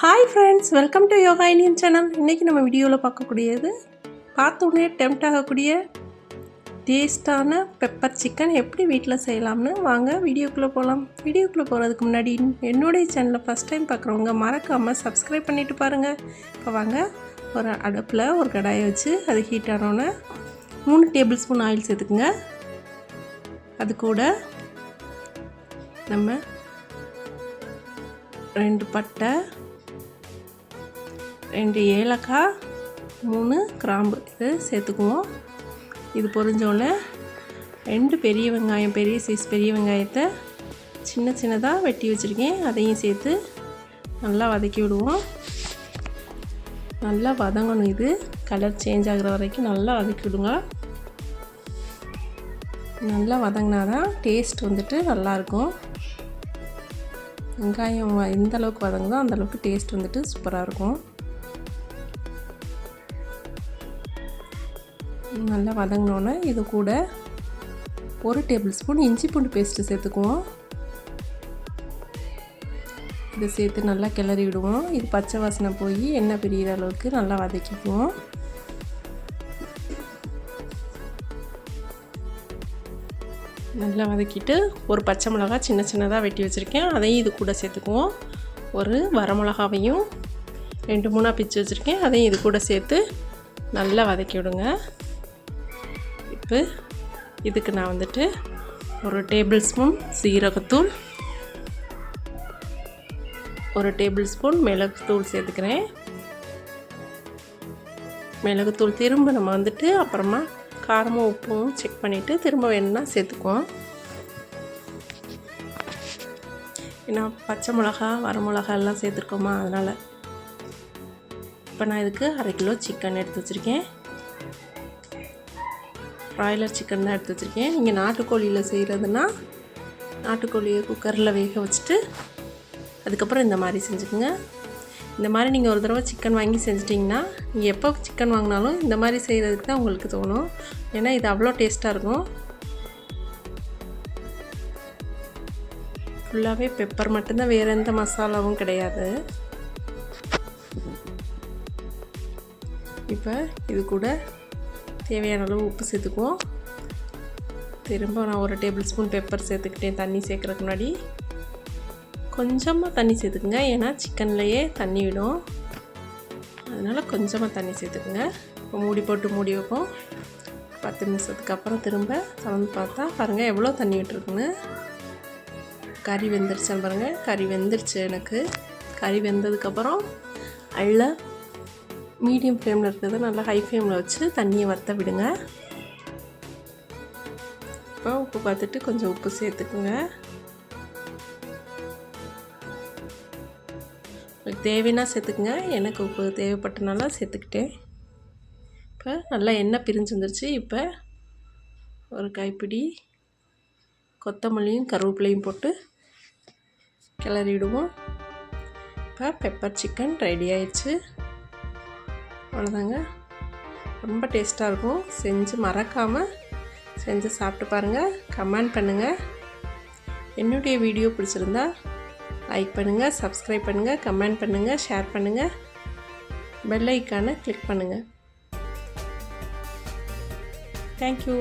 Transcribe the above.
Hi friends welcome to yoga Indian channel இன்றைக்கி நம்ம வீடியோவில் பார்க்கக்கூடியது பார்த்தோன்னே டெம்ட் ஆகக்கூடிய டேஸ்டான பெப்பர் சிக்கன் எப்படி வீட்டில் செய்யலாம்னு வாங்க வீடியோக்குள்ளே போகலாம் வீடியோக்குள்ளே போகிறதுக்கு முன்னாடி என்னுடைய சேனலை ஃபஸ்ட் டைம் பார்க்குறவங்க மறக்காமல் சப்ஸ்கிரைப் பண்ணிவிட்டு பாருங்கள் இப்போ வாங்க ஒரு அடுப்பில் ஒரு கடாயை வச்சு அது ஹீட் ஆனோன்னே மூணு டேபிள் ஸ்பூன் ஆயில் சேர்த்துக்குங்க. அது கூட நம்ம ரெண்டு பட்டை ரெண்டு ஏலக்காய் மூணு கிராம்பு. இது சேர்த்துக்குவோம். இது பொரிஞ்சோடனே ரெண்டு பெரிய வெங்காயம் பெரிய சைஸ் பெரிய வெங்காயத்தை சின்ன சின்னதாக வெட்டி வச்சுருக்கேன். அதையும் சேர்த்து நல்லா வதக்கி விடுவோம். நல்லா வதங்கணும் இது. கலர் சேஞ்ச் ஆகிற வரைக்கும் நல்லா வதக்கி விடுங்க. நல்லா வதங்கினா தான் டேஸ்ட் வந்துட்டு நல்லாயிருக்கும். வெங்காயம் எந்த அளவுக்கு வதங்குதோ அந்தளவுக்கு டேஸ்ட் வந்துட்டு சூப்பராக இருக்கும். நல்லா வதங்கினோன்னே இது கூட ஒரு டேபிள் ஸ்பூன் இஞ்சி பூண்டு பேஸ்ட்டு சேர்த்துக்குவோம். இதை சேர்த்து நல்லா கிளறி விடுவோம். இது பச்சை வாசனை போய் எண்ணெய் பிரிகிற அளவுக்கு நல்லா வதக்கிக்குவோம். நல்லா வதக்கிட்டு ஒரு பச்சை மிளகா சின்ன சின்னதாக வெட்டி வச்சுருக்கேன். அதையும் இது கூட சேர்த்துக்குவோம். ஒரு வரமிளகாவையும் ரெண்டு மூணாக பிச்சு வச்சுருக்கேன். அதையும் இது கூட சேர்த்து நல்லா வதக்கி விடுங்க. பருப்பு இதுக்கு நான் வந்துட்டு ஒரு டேபிள் ஸ்பூன் சீரகத்தூள். ஒரு டேபிள் ஸ்பூன் மிளகுத்தூள் சேர்த்துக்கிறேன். மிளகுத்தூள் திரும்ப நம்ம வந்துட்டு அப்புறமா காரமும் உப்பும் செக் பண்ணிவிட்டு திரும்ப வேணும்னா சேர்த்துக்குவோம். ஏன்னா பச்சை மிளகா வரமிளகா எல்லாம் சேர்த்துருக்கோமா அதனால். இப்போ நான் இதுக்கு அரை கிலோ சிக்கன் எடுத்து வச்சுருக்கேன். ப்ராய்லர் சிக்கன் தான் எடுத்து வச்சுருக்கேன். நீங்கள் நாட்டுக்கோழியில் செய்கிறதுனா நாட்டுக்கோழியை குக்கரில் வேக வச்சுட்டு அதுக்கப்புறம் இந்த மாதிரி செஞ்சுக்கோங்க. இந்த மாதிரி நீங்கள் ஒரு தடவை சிக்கன் வாங்கி செஞ்சிட்டிங்கன்னா நீங்கள் எப்போ சிக்கன் வாங்கினாலும் இந்த மாதிரி செய்கிறதுக்கு தான் உங்களுக்கு தோணும். ஏன்னா இது அவ்வளோ டேஸ்ட்டாக இருக்கும். ஃபுல்லாகவே பெப்பர் மட்டும்தான் வேறு எந்த மசாலாவும் கிடையாது. இப்போ இது கூட தேவையான அளவு உப்பு சேர்த்துக்குவோம். திரும்ப நான் ஒரு டேபிள் ஸ்பூன் பெப்பர் சேர்த்துக்கிட்டேன் தண்ணி சேர்க்குறதுக்கு முன்னாடி. கொஞ்சமாக தண்ணி சேர்த்துக்குங்க ஏன்னா சிக்கன்லேயே தண்ணி விடும். அதனால் கொஞ்சமாக தண்ணி சேர்த்துக்குங்க. இப்போ மூடி போட்டு மூடி வைப்போம். பத்து நிமிஷத்துக்கு அப்புறம் திரும்ப திறந்து பார்த்தா பாருங்கள் எவ்வளோ தண்ணி விட்டுருக்குன்னு. கறி வெந்துருச்சேன் பாருங்கள் கறி வெந்துருச்சு எனக்கு. கறி வெந்ததுக்கப்புறம் அள்ள மீடியம் ஃப்ளேமில் இருக்கிறத நல்லா ஹை ஃப்ளேமில் வச்சு தண்ணியை வற்ற விடுங்க. இப்போ உப்பு பார்த்துட்டு கொஞ்சம் உப்பு சேர்த்துக்குங்க. உங்களுக்கு தேவைன்னா சேர்த்துக்குங்க. எனக்கு உப்பு தேவைப்பட்டனால சேர்த்துக்கிட்டேன். இப்போ நல்லா எண்ணெய் பிரிஞ்சு வந்துருச்சு. இப்போ ஒரு கைப்பிடி கொத்தமல்லியும் கருவேப்பிலையும் போட்டு கிளறி விடுவோம் இப்போ பெப்பர் சிக்கன் ரெடி ஆயிடுச்சு. அவ்வளோதாங்க. ரொம்ப டேஸ்ட்டாக இருக்கும். செஞ்சு மறக்காமல் செஞ்சு சாப்பிட்டு பாருங்கள் கமெண்ட் பண்ணுங்கள் என்னுடைய வீடியோ பிடிச்சிருந்தா லைக் பண்ணுங்கள் சப்ஸ்கிரைப் பண்ணுங்கள் கமெண்ட் பண்ணுங்கள் ஷேர் பண்ணுங்கள் பெல் ஐக்கானை கிளிக் பண்ணுங்கள் தேங்க்யூ